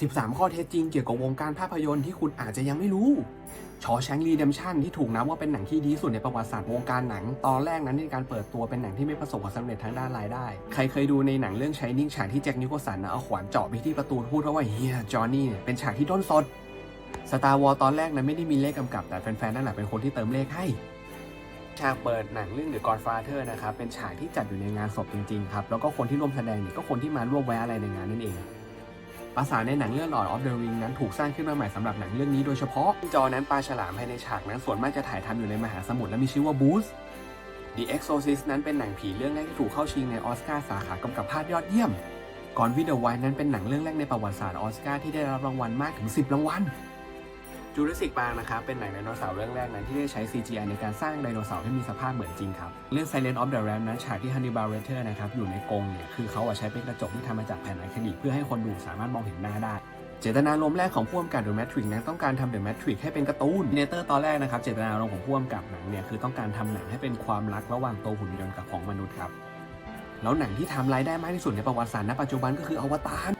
13 ข้อเท็จจริงเกี่ยวกับวงการภาพยนตร์ที่คุณอาจจะยังไม่รู้ชอแชงรีเดมชันที่ถูกนับว่าเป็นหนังที่ดีที่สุดในประวัติศาสตร์วงการหนัง ตอนแรกนั้นในการเปิดตัวเป็นหนังที่ไม่ประสบความสำเร็จทางด้านรายได้ ใครเคยดูในหนังเรื่อง Shining ฉากที่แจ็คนิโคสันนะเอาขวานเจาะไปที่ประตูพูดว่าเฮียจอห์นนี่เนี่ยเป็นฉากที่ด้นสดสตาร์วอลตอนแรกนั้นไม่ได้มีเลขกำกับแต่แฟนๆนั่นแหละเป็นคนที่เติมเลขให้ฉากเปิดหนังเรื่อง The Godfather นะครับเป็นฉากที่จัดอยู่ในงานศพจริงๆครับแล้วก็คนที่ร่วมแสดงเนี่ยก็คนที่มาร่วมไว้อะไรในงานนั่นเอง ปราสาทในหนังเรื่อง Lord of the Ring นั้นถูกสร้างขึ้นมาใหม่สำหรับหนังเรื่องนี้โดยเฉพาะ จอนั้นปลาฉลามภายในฉากนั้นส่วนมากจะถ่ายทำอยู่ในมหาสมุทรและมีชื่อว่าบูส The Exorcist นั้นเป็นหนังผีเรื่องแรกที่ถูกเข้าชิงในออสการ์สาขากำกับภาพยอดเยี่ยมก่อนวิดเดอร์ไวนั้นเป็นหนังเรื่องแรกในประวัติศาสตร์ออสการ์ที่ได้รับรางวัลมากถึง 10 รางวัล จูราสสิกปาร์นะครับเป็นหนังไดโนเสาร์เรื่องแรกนั้นที่ได้ใช้ CGI ในการสร้างไดโนเสาร์ให้มีสภาพเหมือนจริงครับ เรื่อง Silent of the Ram นั้นฉากที่ Hannibal Lecter นะครับอยู่ในกรงเนี่ยคือเขาใช้เป็นกระจกที่ทำมาจากแผ่นอะคริลิกเพื่อให้คนดูสามารถมองเห็นหน้าได้เจตนารมณ์แรกของผู้กำกับ The Matrix นั้นต้องการทำ The Matrix ให้เป็นการ์ตูนเนเตอร์ตอนแรกนะครับ เจตนารมณ์ของผู้กำกับหนังเนี่ยคือต้องการทำหนังให้เป็นความรักระหว่างตัวหุ่นยนต์กับของมนุษย์ครับ แล้วหนังที่ทำรายได้มากที่สุดในประวัติศาสตร์ณปัจจุบันก็คืออวตาร